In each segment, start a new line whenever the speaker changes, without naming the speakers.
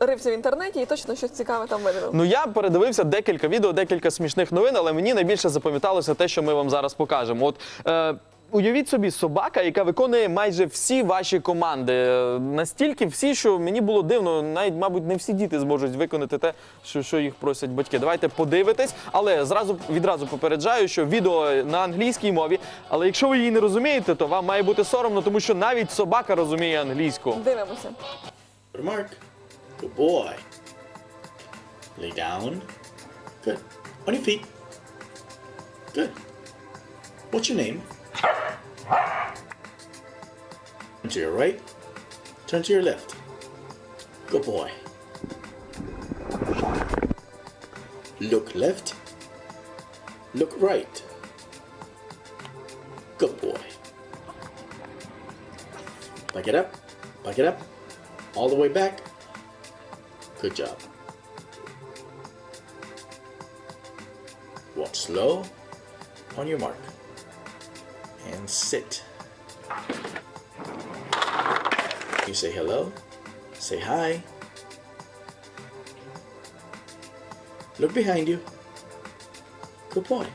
рився в інтернеті і точно щось цікаве там видав.
Ну я передивився декілька відео, декілька смішних новин, але мені найбільше запам'яталося те, що ми вам зараз покажемо. От е, уявіть собі, собака, яка виконує майже всі ваші команди. Е, Настільки всі, що мені було дивно, навіть, мабуть, не всі діти зможуть виконати те, що, що їх просять батьки. Давайте подивитесь, але зразу відразу попереджаю, що відео на англійській мові. Але якщо ви її не розумієте, то вам має бути соромно, тому що навіть собака розуміє англійську.
Дивимося.
Good mark. Good boy. Lay down. Good. On your feet. Good. What's your name? Turn to your right. Turn to your left. Good boy. Look left. Look right. Good boy. Back it up. Back it up. All the way back. Good job. Walk slow on your mark. And sit. You say hello. Say hi. Look behind you. Good boy.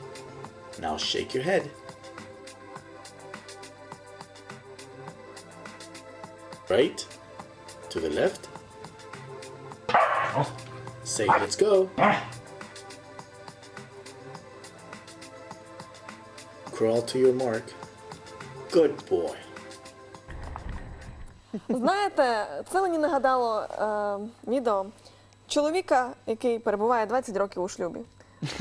Now shake your head. Right to the left. Say let's go. Crawl to your mark. Good boy.
Знаєте, це мені нагадало е, відео чоловіка, який перебуває 20 років у шлюбі.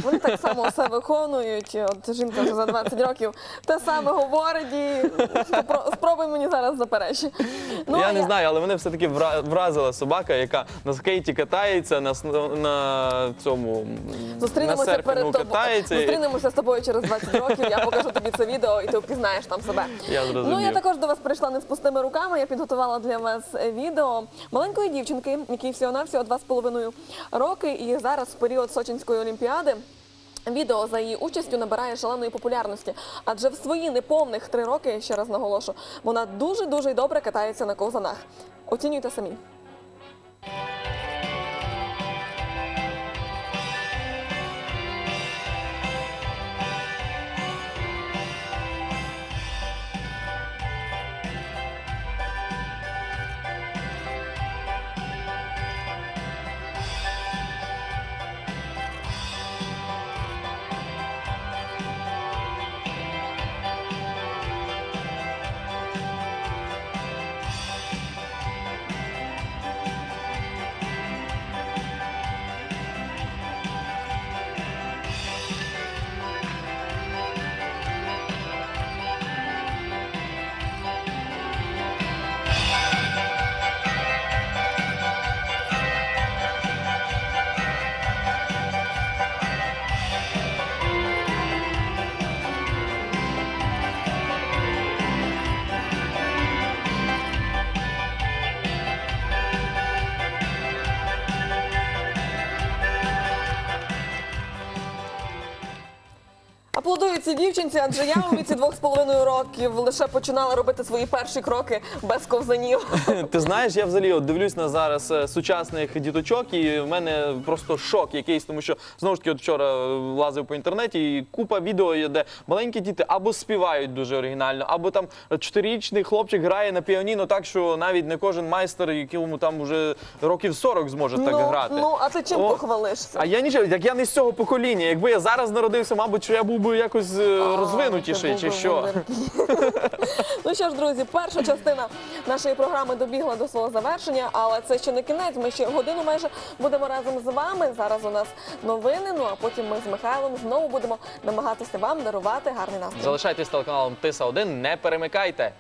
Вони так само все виконують. От жінка вже за 20 років те саме говорить і спро- спробуй мені зараз заперечити. Ну,
я не знаю, але мене все-таки вра- вразила собака, яка на скейті катається, на, с- на цьому м, на
Зустрінемося
серфінгу
перед тобою.
катається. і-
Зустрінемося з тобою через 20 років. Я покажу тобі це відео, і ти впізнаєш там себе.
Я зрозумів.
Ну я також до вас прийшла не з пустими руками. Я підготувала для вас е, відео маленької дівчинки, якій всього навсього два з половиною роки, і зараз в період Сочинської олімпіади. Відео за її участю набирає шаленої популярності, адже в свої неповних три роки, ще раз наголошу, вона дуже дуже добре катається на ковзанах. Оцінюйте самі. Аплодую цій дівчинці, адже я у віці двох з половиною років лише починала робити свої перші кроки без ковзанів.
Ти знаєш, я взагалі от дивлюсь на зараз е, сучасних діточок, і в мене просто шок якийсь, тому що знову ж таки, от вчора е, лазив по інтернеті, і купа відео є, де маленькі діти або співають дуже оригінально, або там чотирирічний хлопчик грає на піаніно так, що навіть не кожен майстер, якому там вже років 40 зможе так
ну,
грати.
ну, а ти чим
О,
похвалишся?
А я нічого, як я не з цього покоління. Якби я зараз народився, мабуть, що я був би якось е, розвинутіший, чи що.
ну що ж, друзі, перша частина нашої програми добігла до свого завершення, але це ще не кінець. Ми ще годину майже будемо разом з вами. Зараз у нас новини. Ну а потім ми з Михайлом знову будемо намагатися вам дарувати гарний настрій.
Залишайтесь телеканалом Тиса 1 не перемикайте.